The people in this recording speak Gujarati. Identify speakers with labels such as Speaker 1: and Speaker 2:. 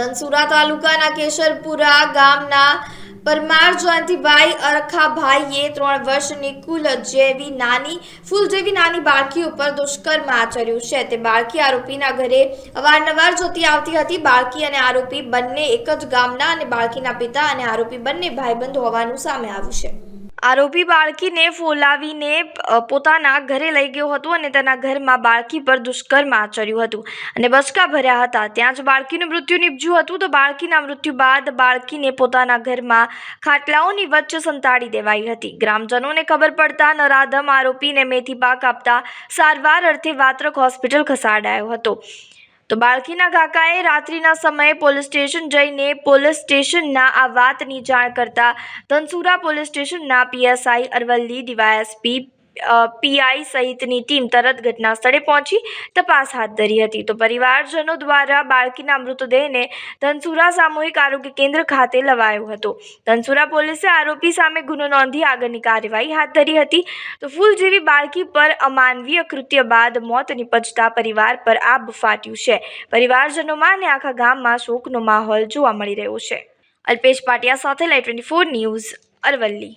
Speaker 1: ધનસુરા તાલુકાના કેશરપુરા ગામના પરમાર જયંતિભાઈ અરખાભાઈએ ત્રણ વર્ષની કુલ જેવી નાની, ફૂલ જેવી નાની બાળકી ઉપર દુષ્કર્મ આચર્યું છે. તે બાળકી આરોપીના ઘરે અવારનવાર જોતી આવતી હતી. બાળકી અને આરોપી બંને એક જ ગામના અને બાળકીના પિતા અને આરોપી બંને ભાઈબંધ હોવાનું સામે આવ્યું છે. આરોપી બાળકીને ફોલાવીને પોતાના ઘરે લઈ ગયો હતો અને તેના ઘરમાં બાળકી પર દુષ્કર્મ આચર્યું હતું અને બસકા ભર્યા હતા. ત્યાં જ બાળકીનું મૃત્યુ નીપજ્યું હતું તો બાળકીના મૃત્યુ બાદ બાળકીને પોતાના ઘરમાં ખાટલાઓની વચ્ચે સંતાડી દેવાઈ હતી. ગ્રામજનોને ખબર પડતા નરાધમ આરોપીને મેથી પાક આપતા સારવાર અર્થે વાત્રક હોસ્પિટલ ખસાડાયો હતો. તો બાળકીના કાકાએ રાત્રિના સમયે પોલીસ સ્ટેશન જઈને પોલીસ સ્ટેશનના આ વાતની જાણ કરતા ધનસુરા પોલીસ સ્ટેશનના પીએસઆઈ અરવલ્લી ડીવાયએસપી પીઆઈ સહિતની ટીમ તરત ઘટના સ્થળે પહોંચી તપાસ હાથ ધરી હતી. તો પરિવારજનો દ્વારા બાળકીના મૃતદેહને ધનસુરા સામૂહિક આરોગ્ય કેન્દ્ર ખાતે લવાયો હતો. ધનસુરા પોલીસે આરોપી સામે ગુનો નોંધી આગળની કાર્યવાહી હાથ ધરી હતી. તો ફૂલ જેવી બાળકી પર અમાનવીય કૃત્ય બાદ મોત નિપજતા પરિવાર પર આબ ફાટ્યું છે. પરિવારજનોમાં અને આખા ગામમાં શોકનો માહોલ જોવા મળી રહ્યો છે. અલ્પેશ પાટિયા સાથે લાઈ ટ્વેન્ટી ફોર ન્યૂઝ અરવલ્લી.